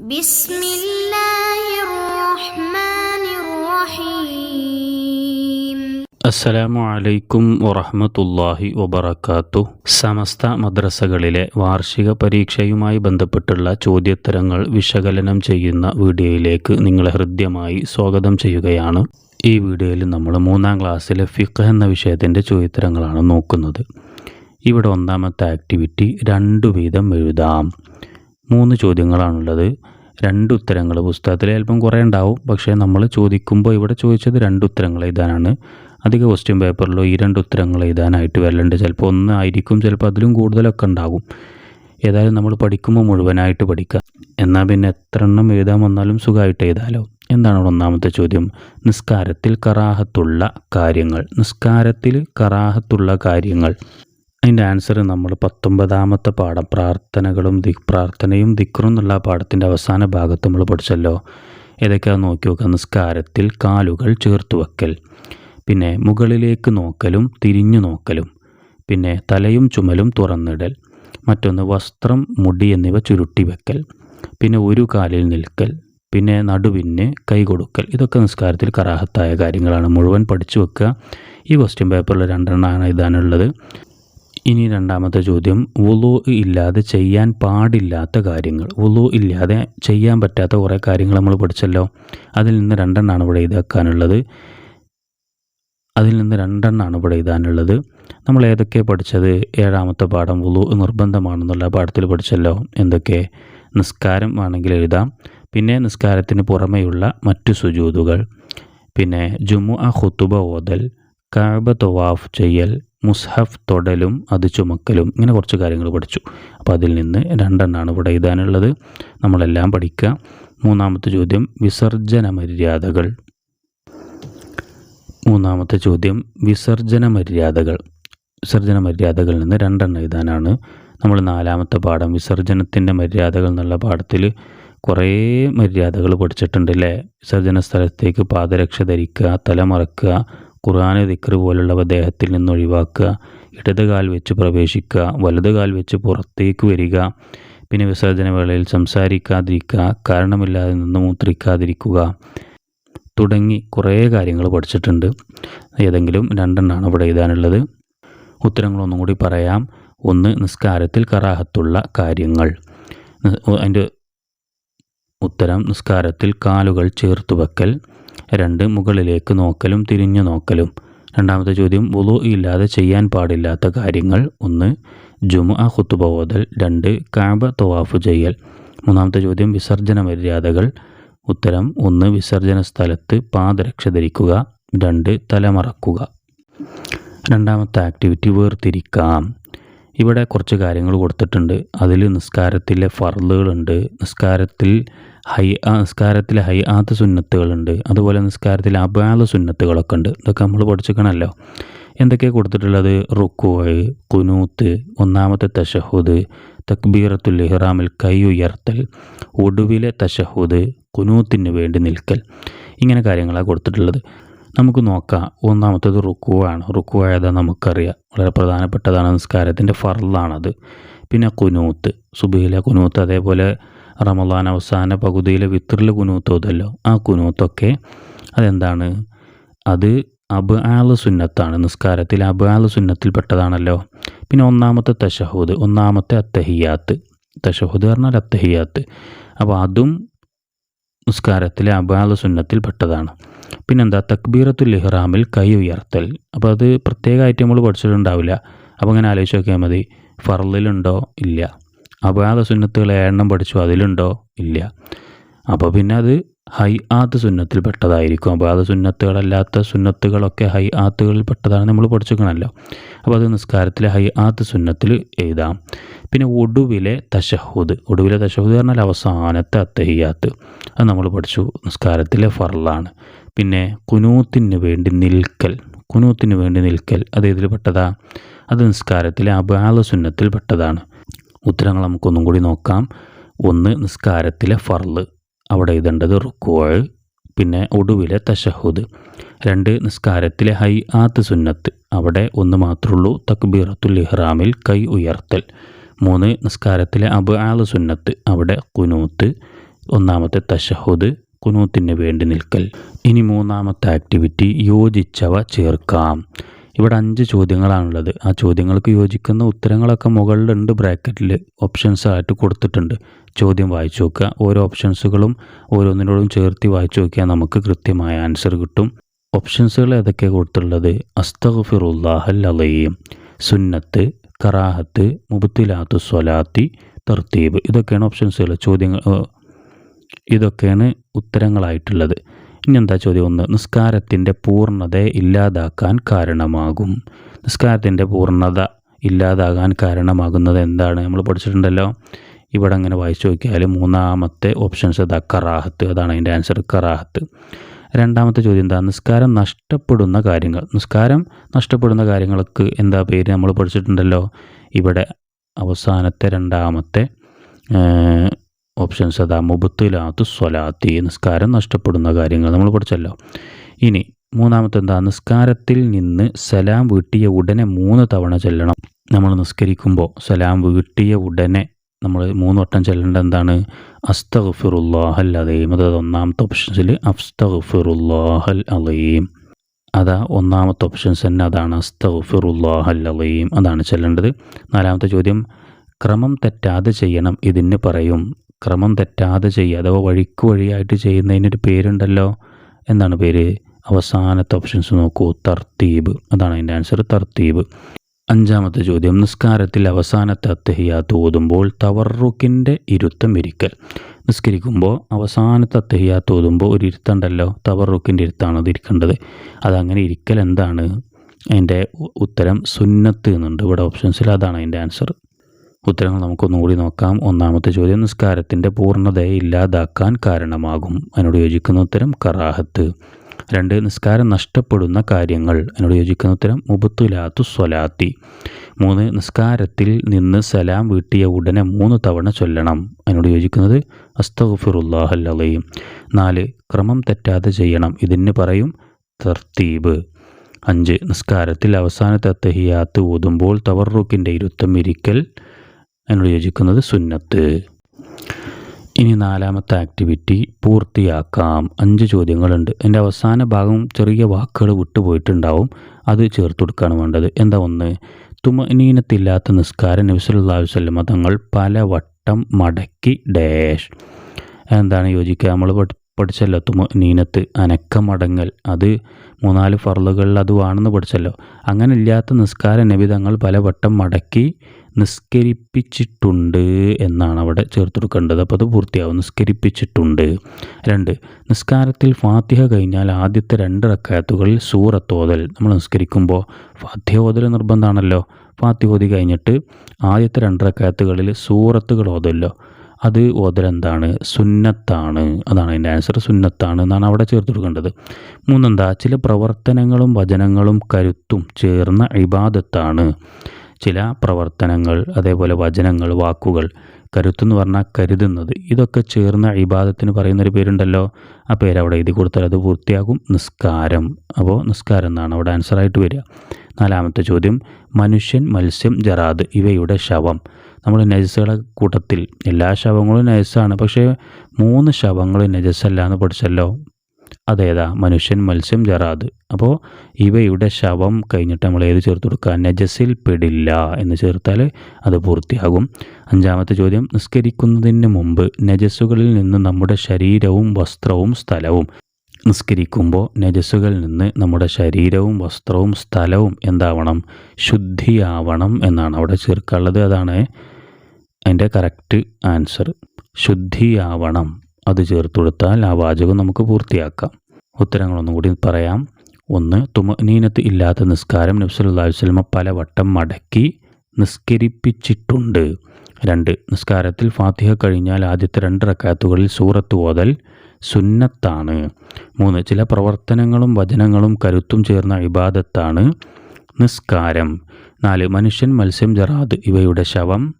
بسم الله الرحمن الرحيم അസ്സലാമു അലൈക്കും വറഹ്മത്തുള്ളാഹി വബറകാത്തു സമസ്ത മദ്രസകളിലെ വാർഷിക പരീക്ഷയുമായി ബന്ധപ്പെട്ടുള്ള ചോദ്യോത്തരങ്ങൾ വിശകലനം ചെയ്യുന്ന വീഡിയോയിലേക്ക് നിങ്ങളെ ഹൃദ്യമായി സ്വാഗതം ചെയ്യുകയാണ് ഈ വീഡിയോയിൽ നമ്മൾ മൂന്നാം ക്ലാസ്സിലെ ഫിഖ് എന്ന വിഷയത്തിൻ്റെ ചോദ്യോത്തരങ്ങളാണ് നോക്കുന്നത് ഇവിടെ ഒന്നാമത്തെ ആക്ടിവിറ്റി രണ്ടു വീതം എഴുതാം മൂന്ന് ചോദ്യങ്ങളാണുള്ളത്. രണ്ട് ഉത്തരങ്ങൾ. പുസ്തകത്തിൽ അല്പം കുറേ ഉണ്ടാവും. പക്ഷേ നമ്മൾ ചോദിക്കുമ്പോൾ ഇവിടെ ചോദിച്ചത് രണ്ട് ഉത്തരങ്ങൾ എഴുതാനാണ്. അധിക ക്വസ്റ്റ്യൻ പേപ്പറിലോ ഈ രണ്ട് ഉത്തരങ്ങൾ എഴുതാനായിട്ട് വരലുണ്ട്. ചിലപ്പോൾ ഒന്ന് ആയിരിക്കും ചിലപ്പോൾ അതിലും കൂടുതലൊക്കെ ഉണ്ടാകും. ഏതായാലും നമ്മൾ പഠിക്കുമ്പോൾ മുഴുവനായിട്ട് പഠിക്കുക എന്നാൽ പിന്നെ എത്ര എണ്ണം എഴുതാൻ വന്നാലും സുഖമായിട്ട് എഴുതാലോ? എന്താണ് ഒന്നാമത്തെ ചോദ്യം? നിസ്കാരത്തിൽ കറാഹത്തുള്ള കാര്യങ്ങൾ. നിസ്കാരത്തിൽ കറാഹത്തുള്ള കാര്യങ്ങൾ. അതിന്റെ ആൻസർ നമ്മൾ പത്തൊമ്പതാമത്തെ പാഠം പ്രാർത്ഥനകളും ദിക് പ്രാർത്ഥനയും ദിക്റും എന്നുള്ള പാഠത്തിന്റെ അവസാന ഭാഗത്ത് നമ്മൾ പഠിച്ചല്ലോ. ഏതൊക്കെയാണ് നോക്കി നോക്കുക നിസ്കാരത്തിൽ കാലുകൾ ചേർത്ത് വെക്കൽ. പിന്നെ മുകളിലേക്ക് നോക്കലും തിരിഞ്ഞു നോക്കലും. പിന്നെ തലയും ചുമലും തുറന്നിടൽ. മറ്റൊന്ന് വസ്ത്രം മുടി എന്നിവ ചുരുട്ടി വെക്കൽ. പിന്നെ ഒരു കാലിൽ നിൽക്കൽ. പിന്നെ നടുവിന് കൈ കൊടുക്കൽ. ഇതൊക്കെ നിസ്കാരത്തിൽ കറാഹത്തായ കാര്യങ്ങളാണ്. മുഴുവൻ പഠിച്ചു വെക്കുക. ഈ ക്വസ്റ്റ്യൻ പേപ്പറിൽ രണ്ടെണ്ണമാണ് എഴുതാനുള്ളത്. ഇനി രണ്ടാമത്തെ ചോദ്യം. വുളു ഇല്ലാതെ ചെയ്യാൻ പാടില്ലാത്ത കാര്യങ്ങൾ. വുളു ഇല്ലാതെ ചെയ്യാൻ പറ്റാത്ത കുറേ കാര്യങ്ങൾ നമ്മൾ പഠിച്ചല്ലോ. അതിൽ നിന്ന് രണ്ടെണ്ണമാണ് ഇവിടെ ഇതാക്കാനുള്ളത് അതിൽ നിന്ന് രണ്ടെണ്ണമാണ് ഇവിടെ എഴുതാനുള്ളത്. നമ്മൾ ഏതൊക്കെ പഠിച്ചത്? ഏഴാമത്തെ പാഠം വുളു നിർബന്ധമാണെന്നുള്ള പാഠത്തിൽ പഠിച്ചല്ലോ. എന്തൊക്കെ? നിസ്കാരം ആണെങ്കിൽ എഴുതാം. പിന്നെ നിസ്കാരത്തിന് പുറമെയുള്ള മറ്റു സുജൂതുകൾ. പിന്നെ ജുമു ആ ഖുത്തുബ ഓതൽ കാബ തവാഫ് ചെയ്യൽ മുസ്ഹഫ് തൊടലും അത് ചുമക്കലും ഇങ്ങനെ കുറച്ച് കാര്യങ്ങൾ പഠിച്ചു. അപ്പോൾ അതിൽ നിന്ന് രണ്ടെണ്ണാണ് ഇവിടെ എഴുതാനുള്ളത്. നമ്മളെല്ലാം പഠിക്കുക. മൂന്നാമത്തെ ചോദ്യം വിസർജന മര്യാദകൾ. മൂന്നാമത്തെ ചോദ്യം വിസർജന മര്യാദകൾ. വിസർജന മര്യാദകളിൽ നിന്ന് രണ്ടെണ്ണം എഴുതാനാണ്. നമ്മൾ നാലാമത്തെ പാഠം വിസർജനത്തിന്റെ മര്യാദകൾ എന്നുള്ള പാഠത്തിൽ കുറേ മര്യാദകൾ പഠിച്ചിട്ടുണ്ട് അല്ലേ? വിസർജന സ്ഥലത്തേക്ക് പാദരക്ഷ ധരിക്കുക തലമറക്കുക ഖുർആാന് ദിക്ർ പോലുള്ളവ ദേഹത്തിൽ നിന്ന് ഒഴിവാക്കുക ഇടത് കാൽ വെച്ച് പ്രവേശിക്കുക വലത് കാൽ വെച്ച് പുറത്തേക്ക് വരിക പിന്നെ വിസർജന വേളയിൽ സംസാരിക്കാതിരിക്കുക കാരണമില്ലാതെ നിന്ന് മൂത്രിക്കാതിരിക്കുക തുടങ്ങി കുറേ കാര്യങ്ങൾ പഠിച്ചിട്ടുണ്ട്. ഏതെങ്കിലും രണ്ടെണ്ണമാണ് ഇവിടെ എഴുതാനുള്ളത്. ഉത്തരങ്ങളൊന്നും കൂടി പറയാം. ഒന്ന് നിസ്കാരത്തിൽ കറാഹത്തുള്ള കാര്യങ്ങൾ. അതിന്റെ ഉത്തരം നിസ്കാരത്തിൽ കാലുകൾ ചേർത്ത് വെക്കൽ രണ്ട് മുകളിലേക്ക് നോക്കലും തിരിഞ്ഞു നോക്കലും. രണ്ടാമത്തെ ചോദ്യം വുളു ഇല്ലാതെ ചെയ്യാൻ പാടില്ലാത്ത കാര്യങ്ങൾ. ഒന്ന് ജുമുഅ ഖുത്തുബ രണ്ട് കാബ തവാഫ് ചെയ്യൽ. മൂന്നാമത്തെ ചോദ്യം വിസർജന മര്യാദകൾ. ഉത്തരം ഒന്ന് വിസർജന സ്ഥലത്ത് പാദരക്ഷ ധരിക്കുക. രണ്ട് തലമറക്കുക. രണ്ടാമത്തെ ആക്ടിവിറ്റി വേർതിരിക്കാം. ഇവിടെ കുറച്ച് കാര്യങ്ങൾ കൊടുത്തിട്ടുണ്ട്. അതിൽ നിസ്കാരത്തിലെ ഫർദുകളുണ്ട്. നിസ്കാരത്തിൽ ഹൈ നിസ്കാരത്തിലെ ഹൈ ആത്ത് സുന്നത്തുകളുണ്ട്. അതുപോലെ നിസ്കാരത്തിലെ അബാല സുന്നത്തുകളൊക്കെ ഉണ്ട്. ഇതൊക്കെ നമ്മൾ പഠിച്ചിക്കണമല്ലോ എന്തൊക്കെയാണ് കൊടുത്തിട്ടുള്ളത്? റുക്കോയ് കുനൂത്ത് ഒന്നാമത്തെ തഷഹുദ് തക്ബീറത്തുൽ ഇഹ്റാമിൽ കൈ ഉയർത്തൽ ഒടുവിലെ തഷഹുദ് കുനൂത്തിന് വേണ്ടി നിൽക്കൽ. ഇങ്ങനെ കാര്യങ്ങളാണ് കൊടുത്തിട്ടുള്ളത്. നമുക്ക് നോക്കാം. ഒന്നാമത്തേത് റുക്കുവാണ് റുക്കുവായത് നമുക്കറിയാം. വളരെ പ്രധാനപ്പെട്ടതാണ്. നിസ്കാരത്തിന്റെ ഫറലാണത് പിന്നെ കുനൂത്ത്. സുബിയിലെ കുനൂത്ത് അതേപോലെ റമദാൻ അവസാന പകുതിയിലെ വിത്രിൽ കുനൂത്ത് ഓതല്ലോ ആ കുനൂത്തൊക്കെ അതെന്താണ്? അത് അബ് ആൽ സുന്നത്താണ്. നിസ്കാരത്തിൽ അബ് ആൽ സുന്നത്തിൽപ്പെട്ടതാണല്ലോ. പിന്നെ ഒന്നാമത്തെ തഷഹൂദ്. ഒന്നാമത്തെ അത്തഹിയാത്ത്. തഷഹൂദ് പറഞ്ഞാൽ അത്തഹിയാത്ത്. അപ്പോൾ അതും നിസ്കാരത്തിലെ അബാല സുന്നത്തിൽ പെട്ടതാണ് പിന്നെന്താ തക്ബീറത്തുൽ ഇഹ്റാമിൽ കൈ ഉയർത്തൽ. അപ്പോൾ അത് പ്രത്യേകമായിട്ട് നമ്മൾ പഠിച്ചിട്ടുണ്ടാവില്ല. അപ്പോൾ അങ്ങനെ ആലോചിച്ച് നോക്കിയാൽ മതി. ഫറലിലുണ്ടോ ഇല്ല. അപാത സുന്നത്തുകൾ ഏഴെണ്ണം പഠിച്ചു അതിലുണ്ടോ? ഇല്ല. അപ്പോൾ പിന്നെ അത് ഹൈ ആത്ത് സുന്നത്തിൽ പെട്ടതായിരിക്കും. അപാത സുന്നത്തുകളല്ലാത്ത സുന്നത്തുകളൊക്കെ ഹൈ ആത്തുകളിൽ പെട്ടതാണ് നമ്മൾ പഠിച്ചിരിക്കണമല്ലോ അപ്പോൾ അത് നിസ്കാരത്തിലെ ഹൈ ആത്ത് സുന്നത്തിൽ എഴുതാം. പിന്നെ ഒടുവിലെ തശഹുദ്. ഒടുവിലെ തശഹുദ് പറഞ്ഞാൽ അവസാനത്തെ അത്തഹിയാത്ത്. അത് നമ്മൾ പഠിച്ചു. നിസ്കാരത്തിലെ ഫറലാണ് പിന്നെ കുനൂത്തിന് വേണ്ടി നിൽക്കൽ. കുനൂത്തിന് വേണ്ടി നിൽക്കൽ അത് ഇതിൽ പെട്ടതാ? അത് നിസ്കാരത്തിലെ അബാലസുന്നത്തിൽ പെട്ടതാണ്. ഉത്തരങ്ങൾ നമുക്കൊന്നും കൂടി നോക്കാം. ഒന്ന് നിസ്കാരത്തിലെ ഫർൾ. അവിടെ എഴുതേണ്ടത് റുക്കോഴ് പിന്നെ ഒടുവിലെ തഷഹുദ് രണ്ട് നിസ്കാരത്തിലെ ഹൈ ആത്ത് സുന്നത്ത്. അവിടെ ഒന്ന് മാത്രമുള്ളൂ തക്ബീറത്തുൽ ഇഹ്റാമിൽ കൈ ഉയർത്തൽ. മൂന്ന് നിസ്കാരത്തിലെ അബ് ആൽ സുന്നത്ത്. അവിടെ കുനൂത്ത്. ഒന്നാമത്തെ തഷഹുദ് കുനൂത്തിന് വേണ്ടി നിൽക്കൽ. ഇനി മൂന്നാമത്തെ ആക്ടിവിറ്റി യോജിച്ചവ ചേർക്കാം. ഇവിടെ അഞ്ച് ചോദ്യങ്ങളാണുള്ളത്. ആ ചോദ്യങ്ങൾക്ക് യോജിക്കുന്ന ഉത്തരങ്ങളൊക്കെ മുകളിലുണ്ട് ബ്രാക്കറ്റിൽ ഓപ്ഷൻസ് ആയിട്ട് കൊടുത്തിട്ടുണ്ട്. ചോദ്യം വായിച്ചു നോക്കുക. ഓരോ ഓപ്ഷൻസുകളും ഓരോന്നിനോടും ചേർത്തി വായിച്ചു നോക്കിയാൽ നമുക്ക് കൃത്യമായ ആൻസർ കിട്ടും. ഓപ്ഷൻസുകൾ ഏതൊക്കെ കൊടുത്തിട്ടുള്ളത്? അസ്തഗ്ഫിറുല്ലാഹൽ അലയും സുന്നത്ത് കറാഹത്ത് മുബത്തിലാത്തു സ്വലാത്തി തർത്തീബ്. ഇതൊക്കെയാണ് ഓപ്ഷൻസുകൾ ചോദ്യങ്ങൾ ഇതൊക്കെയാണ് ഉത്തരങ്ങളായിട്ടുള്ളത്. ഇനി എന്താ ചോദ്യം ഒന്ന്? നിസ്കാരത്തിന്റെ പൂർണതയെ ഇല്ലാതാക്കാൻ കാരണമാകും. നിസ്കാരത്തിന്റെ പൂർണത ഇല്ലാതാകാൻ കാരണമാകുന്നത് എന്താണ്? നമ്മൾ പഠിച്ചിട്ടുണ്ടല്ലോ. ഇവിടെ അങ്ങനെ വായിച്ചു നോക്കിയാൽ മൂന്നാമത്തെ ഓപ്ഷൻസ് അതാ കറാഹത്ത്. അതാണ് അതിന്റെ ആൻസർ കറാഹത്ത്. രണ്ടാമത്തെ ചോദ്യം എന്താ? നിസ്കാരം നഷ്ടപ്പെടുന്ന കാര്യങ്ങൾ. നിസ്കാരം നഷ്ടപ്പെടുന്ന കാര്യങ്ങൾക്ക് എന്താ പേര്? നമ്മൾ പഠിച്ചിട്ടുണ്ടല്ലോ. ഇവിടെ അവസാനത്തെ രണ്ടാമത്തെ ഓപ്ഷൻസ് അതാ മുബത്തിലാത്തു സ്വലാത്തി നിസ്കാരം നഷ്ടപ്പെടുന്ന കാര്യങ്ങൾ നമ്മൾ പഠിച്ചല്ലോ. ഇനി മൂന്നാമത്തെ എന്താ നിസ്കാരത്തിൽ നിന്ന് സലാം വീട്ടിയ ഉടനെ മൂന്ന് തവണ ചെല്ലണം. നമ്മൾ നിസ്കരിക്കുമ്പോൾ സലാം വീട്ടിയ ഉടനെ നമ്മൾ മൂന്ന് വട്ടം ചെല്ലേണ്ട എന്താണ്? അസ്തഗ്ഫിറുല്ലാഹൽ അലീം അതായത് ഒന്നാമത്തെ ഓപ്ഷൻസിൽ അസ്തഗ്ഫിറുല്ലാഹൽ അലീം അതാ ഒന്നാമത്തെ ഓപ്ഷൻസ് തന്നെ അതാണ് അസ്തഗ്ഫിറുല്ലാഹൽ അലീം അതാണ് ചെല്ലേണ്ടത്. നാലാമത്തെ ചോദ്യം ക്രമം തെറ്റാതെ ചെയ്യണം ഇതിന് പറയും. ക്രമം തെറ്റാതെ ചെയ്യുക അഥവാ വഴിക്ക് വഴിയായിട്ട് ചെയ്യുന്നതിനൊരു പേരുണ്ടല്ലോ എന്താണ് പേര്. അവസാനത്തെ ഓപ്ഷൻസ് നോക്കൂ. തർത്തീബ്. അതാണ് അതിന്റെ ആൻസർ തർത്തീബ്. അഞ്ചാമത്തെ ചോദ്യം. നിസ്കാരത്തിൽ അവസാനത്തെ അത്തഹിയാത്ത് ഓതുമ്പോൾ തവറുക്കിന്റെ ഇരുത്തം ഇരിക്കൽ. നിസ്കരിക്കുമ്പോൾ അവസാനത്തെ അത്തഹിയാത്ത് ഓതുമ്പോൾ ഒരു ഇരുത്തുണ്ടല്ലോ. തവറുക്കിന്റെ ഇരുത്താണ് അത് ഇരിക്കേണ്ടത്. അതങ്ങനെ ഇരിക്കൽ എന്താണ്? അതിന്റെ ഉത്തരം സുന്നത്ത് എന്നുണ്ട്. ഇവിടെ ഓപ്ഷൻസിൽ അതാണ് അതിന്റെ ആൻസർ ഉത്തരങ്ങൾ നമുക്കൊന്നുകൂടി നോക്കാം. ഒന്നാമത്തെ ചോദ്യം നിസ്കാരത്തിന്റെ പൂർണതയെ ഇല്ലാതാക്കാൻ കാരണമാകും. അതിനോട് യോജിക്കുന്ന ഉത്തരം കറാഹത്ത്. രണ്ട് നിസ്കാരം നഷ്ടപ്പെടുന്ന കാര്യങ്ങൾ. അതിനോട് യോജിക്കുന്ന ഉത്തരം മുബത്തുലാത്തു സ്വലാത്തി. മൂന്ന് നിസ്കാരത്തിൽ നിന്ന് സലാം വീട്ടിയ ഉടനെ മൂന്ന് തവണ ചൊല്ലണം. അതിനോട് യോജിക്കുന്നത് അസ്തഫിറുല്ലാഹല്ലയും നാല് ക്രമം തെറ്റാതെ ചെയ്യണം. ഇതിന് പറയും തർത്തീബ്. അഞ്ച് നിസ്കാരത്തിൽ അവസാനത്തെ അത്തഹിയാത്ത് ഊതുമ്പോൾ തവറുക്കിന്റെ ഇരുത്തം ഇരിക്കൽ അതിനോട് യോജിക്കുന്നത് സുന്നത്ത്. ഇനി നാലാമത്തെ ആക്ടിവിറ്റി പൂർത്തിയാക്കാം. അഞ്ച് ചോദ്യങ്ങളുണ്ട്. എന്റെ അവസാന ഭാഗം ചെറിയ വാക്കുകൾ വിട്ടുപോയിട്ടുണ്ടാവും അത് ചേർത്ത് കൊടുക്കുകയാണ് വേണ്ടത്. എന്താ ഒന്ന്? തുമനീനത്തില്ലാത്ത നിസ്കാരം നബിസല്ലാഹു വല്ലമ തങ്ങൾ പല വട്ടം മടക്കി ഡാഷ്. എന്താണ് യോജിക്കുക. നമ്മൾ പഠിച്ചല്ലോ. തുമ നീനത്ത് അനക്കമടങ്ങൽ. അത് മൂന്നാൽ ഫർളുകളിൽ വേണമെന്ന് പഠിച്ചല്ലോ. അങ്ങനെ ഇല്ലാത്ത നിസ്കാര നബി തങ്ങൾ പലവട്ടം മടക്കി നിസ്കരിപ്പിച്ചിട്ടുണ്ട് എന്നാണ് അവിടെ ചേർത്തെടുക്കേണ്ടത്. അപ്പോൾ അത് പൂർത്തിയാവും. നിസ്കരിപ്പിച്ചിട്ടുണ്ട്. രണ്ട് നിസ്കാരത്തിൽ ഫാത്തിഹ കഴിഞ്ഞാൽ ആദ്യത്തെ രണ്ട് റക്കാത്തുകളിൽ സൂറത്തോതൽ. നമ്മൾ നിസ്കരിക്കുമ്പോൾ ഫാത്തിഹ ഓതൽ നിർബന്ധമാണല്ലോ. ഫാത്തിഹ ഓതി കഴിഞ്ഞിട്ട് ആദ്യത്തെ രണ്ട് റക്കാത്തുകളിൽ സൂറത്തുകൾ ഓതല്ലോ അത് ഓതൽ എന്താണ് സുന്നത്താണ്. അതാണ് അതിന്റെ ആൻസർ സുന്നത്താണ് എന്നാണ് അവിടെ ചേർത്ത് കൊടുക്കേണ്ടത്. മൂന്നെന്താ? ചില പ്രവർത്തനങ്ങളും വചനങ്ങളും കരുത്തും ചേർന്ന ഇബാദത്താണ്. ചില പ്രവർത്തനങ്ങൾ അതേപോലെ വചനങ്ങൾ വാക്കുകൾ കരുത്തെന്ന് പറഞ്ഞാൽ കരുതുന്നത്. ഇതൊക്കെ ചേർന്ന ഇബാദത്തിന് പറയുന്നൊരു പേരുണ്ടല്ലോ. ആ പേര് അവിടെ എഴുതി കൊടുത്താൽ അത് പൂർത്തിയാകും. നിസ്കാരം. അപ്പോൾ നിസ്കാരം എന്നാണ് അവിടെ ആൻസറായിട്ട് വരിക. നാലാമത്തെ ചോദ്യം. മനുഷ്യൻ മത്സ്യം ജറാദ് ഇവയുടെ ശവം. നമ്മൾ നജസ്സുകളെ കൂട്ടത്തിൽ എല്ലാ ശവങ്ങളും നജസ്സാണ്. പക്ഷേ മൂന്ന് ശവങ്ങൾ നജസ്സല്ല എന്ന് പഠിച്ചല്ലോ. അതേതാ? മനുഷ്യൻ മത്സ്യം ജറാദ് അപ്പോൾ ഇവയുടെ ശവം കഴിഞ്ഞിട്ട് നമ്മൾ ഏത് ചേർത്ത് കൊടുക്കുക? നജസിൽ പെടില്ല എന്ന് ചേർത്താൽ അത് പൂർത്തിയാകും. അഞ്ചാമത്തെ ചോദ്യം നിസ്കരിക്കുന്നതിന് മുമ്പ് നജസ്സുകളിൽ നിന്ന് നമ്മുടെ ശരീരവും വസ്ത്രവും സ്ഥലവും നിസ്കരിക്കുമ്പോൾ നജസ്സുകളിൽ നിന്ന് നമ്മുടെ ശരീരവും വസ്ത്രവും സ്ഥലവും എന്താവണം? ശുദ്ധിയാവണം എന്നാണ് അവിടെ ചേർക്കാനുള്ളത്. അതാണ് അതിന്റെ കറക്റ്റ് ആൻസർ ശുദ്ധിയാവണം. അത് ചേർത്ത് കൊടുത്താൽ ആ വാചകം നമുക്ക് പൂർത്തിയാക്കാം. ഉത്തരങ്ങളൊന്നും കൂടി പറയാം. ഒന്ന് തുമനീനത്ത് ഇല്ലാത്ത നിസ്കാരം നബ്സല്ലാ വസ്ലമ പലവട്ടം മടക്കി നിസ്കരിപ്പിച്ചിട്ടുണ്ട്. രണ്ട് നിസ്കാരത്തിൽ ഫാത്തിഹ കഴിഞ്ഞാൽ ആദ്യത്തെ രണ്ട് റക്കാത്തുകളിൽ സൂറത്ത് ഓതൽ സുന്നത്താണ്. മൂന്ന് ചില പ്രവർത്തനങ്ങളും വചനങ്ങളും കരുത്തും ചേർന്ന ഇബാദത്താണ് നിസ്കാരം. നാല് മനുഷ്യൻ മത്സ്യം ജറാദ് ഇവയുടെ ശവം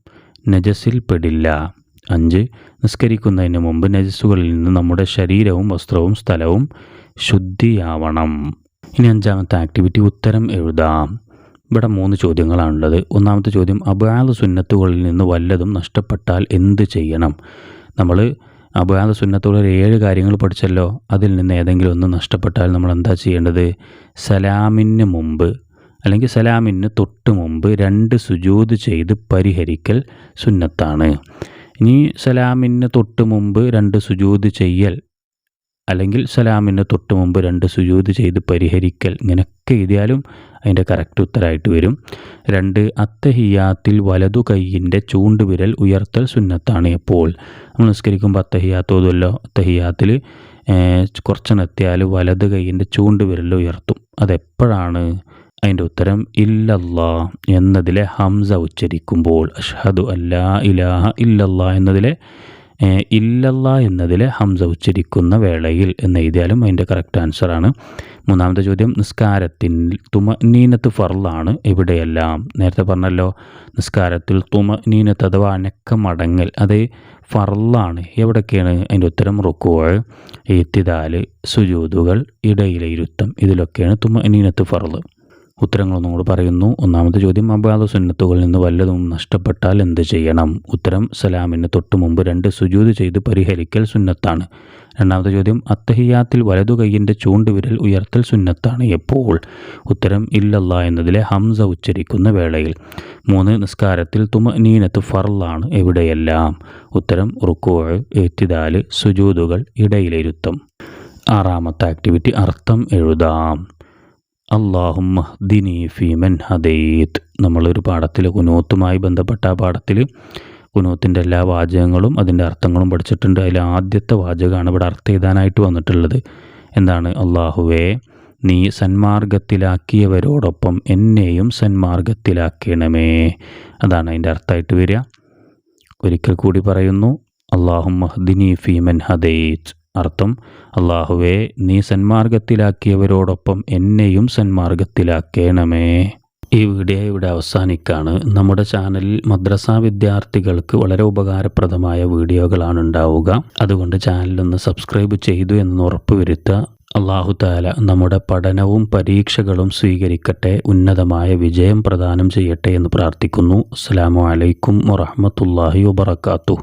നജസിൽ പെടില്ല അഞ്ച് നിസ്കരിക്കുന്നതിന് മുമ്പ് നജസ്സുകളിൽ നിന്ന് നമ്മുടെ ശരീരവും വസ്ത്രവും സ്ഥലവും ശുദ്ധിയാവണം. ഇനി അഞ്ചാമത്തെ ആക്ടിവിറ്റി ഉത്തരം എഴുതാം. ഇവിടെ മൂന്ന് ചോദ്യങ്ങളാണുള്ളത്. ഒന്നാമത്തെ ചോദ്യം അബാല സുന്നത്തുകളിൽ നിന്ന് വല്ലതും നഷ്ടപ്പെട്ടാൽ എന്ത് ചെയ്യണം? നമ്മൾ അബാദ സുന്നത്തുകളിൽ ഏഴ് കാര്യങ്ങൾ പഠിച്ചല്ലോ അതിൽ നിന്ന് ഏതെങ്കിലും ഒന്ന് നഷ്ടപ്പെട്ടാൽ നമ്മൾ എന്താ ചെയ്യേണ്ടത്? സലാമിന് മുമ്പ് അല്ലെങ്കിൽ സലാമിന് തൊട്ട് മുമ്പ് രണ്ട് സുജൂത് ചെയ്ത് പരിഹരിക്കൽ സുന്നത്താണ്. ഇനി സലാമിന് തൊട്ട് മുമ്പ് രണ്ട് സുജൂത് ചെയ്യൽ അല്ലെങ്കിൽ സലാമിന് തൊട്ട് മുമ്പ് രണ്ട് സുജൂത് ചെയ്ത് പരിഹരിക്കൽ. ഇങ്ങനെയൊക്കെ എഴുതിയാലും അതിന്റെ കറക്റ്റ് ഉത്തരമായിട്ട് വരും. രണ്ട് അത്തഹിയാത്തിൽ വലതു കൈയിന്റെ ചൂണ്ടുവിരൽ ഉയർത്തൽ സുന്നത്താണ് എപ്പോൾ. നമ്മൾ നിസ്കരിക്കുമ്പോൾ അത്തഹിയാത്ത് ഓതുമല്ലോ അത്തഹിയാത്തിൽ കുറച്ചെന്നെത്തിയാൽ വലത് കൈയിന്റെ ചൂണ്ടുവിരൽ ഉയർത്തും. അതെപ്പോഴാണ്? അതിന്റെ ഉത്തരം ഇല്ലല്ലാ എന്നതിലെ ഹംസ ഉച്ചരിക്കുമ്പോൾ അഷ്ഹദു അല്ലാ ഇലാഹ ഇല്ലല്ലാ എന്നതിലെ ഇല്ലല്ല എന്നതിലെ ഹംസ ഉച്ചരിക്കുന്ന വേളയിൽ എന്ന് എഴുതിയാലും അതിന്റെ കറക്റ്റ് ആൻസറാണ്. മൂന്നാമത്തെ ചോദ്യം നിസ്കാരത്തിൽ തുമ നീനത്ത് ഫർലാണ് എവിടെയെല്ലാം? നേരത്തെ പറഞ്ഞല്ലോ നിസ്കാരത്തിൽ തുമ നീനത്ത് അഥവാ അനക്കമടങ്ങൽ അത് ഫർലാണ് എവിടൊക്കെയാണ് അതിന്റെ ഉത്തരം? റുക്കുവൾ എത്തിതാൽ സുജൂതുകൾ ഇടയിലെ ഇരുത്തം ഇതിലൊക്കെയാണ് തുമ നീനത്ത് ഫർൾ. ഉത്തരങ്ങളൊന്നും കൂടെ പറയുന്നു. ഒന്നാമത്തെ ചോദ്യം അബാദ സുന്നത്തുകളിൽ നിന്ന് വല്ലതും നഷ്ടപ്പെട്ടാൽ എന്ത് ചെയ്യണം? ഉത്തരം സലാമിന് തൊട്ടു മുമ്പ് രണ്ട് സുജൂത് ചെയ്ത് പരിഹരിക്കൽ സുന്നത്താണ്. രണ്ടാമത്തെ ചോദ്യം അത്തഹിയാത്തിൽ വലതു കൈയിന്റെ ചൂണ്ടുവിരൽ ഉയർത്തൽ സുന്നത്താണ് എപ്പോൾ? ഉത്തരം ഇല്ലല്ല എന്നതിലെ ഹംസ ഉച്ചരിക്കുന്ന വേളയിൽ. മൂന്ന് നിസ്കാരത്തിൽ തുമ നീനത്ത് ഫർലാണ് എവിടെയെല്ലാം? ഉത്തരം റുക്കോഴ് എത്തിദാൽ സുജൂതുകൾ ഇടയിലിരുത്തം ആറാമത്തെ ആക്ടിവിറ്റി അർത്ഥം എഴുതാം. അള്ളാഹുമ്മ ദിനി ഫീമൻ ഹദീത്ത് നമ്മളൊരു പാഠത്തിൽ കുനൂത്തുമായി ബന്ധപ്പെട്ട ആ പാഠത്തിൽ കുനൂത്തിന്റെ എല്ലാ വാചകങ്ങളും അതിന്റെ അർത്ഥങ്ങളും പഠിച്ചിട്ടുണ്ട്. അതിൽ ആദ്യത്തെ വാചകമാണ് ഇവിടെ അർത്ഥം എഴുതാനായിട്ട് വന്നിട്ടുള്ളത്. എന്താണ്? അള്ളാഹുവേ നീ സന്മാർഗത്തിലാക്കിയവരോടൊപ്പം എന്നെയും സന്മാർഗത്തിലാക്കണമേ. അതാണ് അതിന്റെ അർത്ഥമായിട്ട് വരിക. ഒരിക്കൽ കൂടി പറയുന്നു അള്ളാഹു മഹദിനി ഫീമൻ ഹദൈറ്റ് അർത്ഥം അള്ളാഹുവേ നീ സന്മാർഗത്തിലാക്കിയവരോടൊപ്പം എന്നെയും സന്മാർഗത്തിലാക്കേണമേ. ഈ വീഡിയോ ഇവിടെ അവസാനിക്കാണ്. നമ്മുടെ ചാനലിൽ മദ്രസ വിദ്യാർത്ഥികൾക്ക് വളരെ ഉപകാരപ്രദമായ വീഡിയോകളാണ് ഉണ്ടാവുക അതുകൊണ്ട് ചാനലൊന്ന് സബ്സ്ക്രൈബ് ചെയ്തു എന്ന് ഉറപ്പുവരുത്തുക. അള്ളാഹു താല നമ്മുടെ പഠനവും പരീക്ഷകളും സ്വീകരിക്കട്ടെ. ഉന്നതമായ വിജയം പ്രദാനം ചെയ്യട്ടെ എന്ന് പ്രാർത്ഥിക്കുന്നു. അസ്സാം വലൈക്കും വറഹമത്തല്ലാഹി വബർക്കാത്തു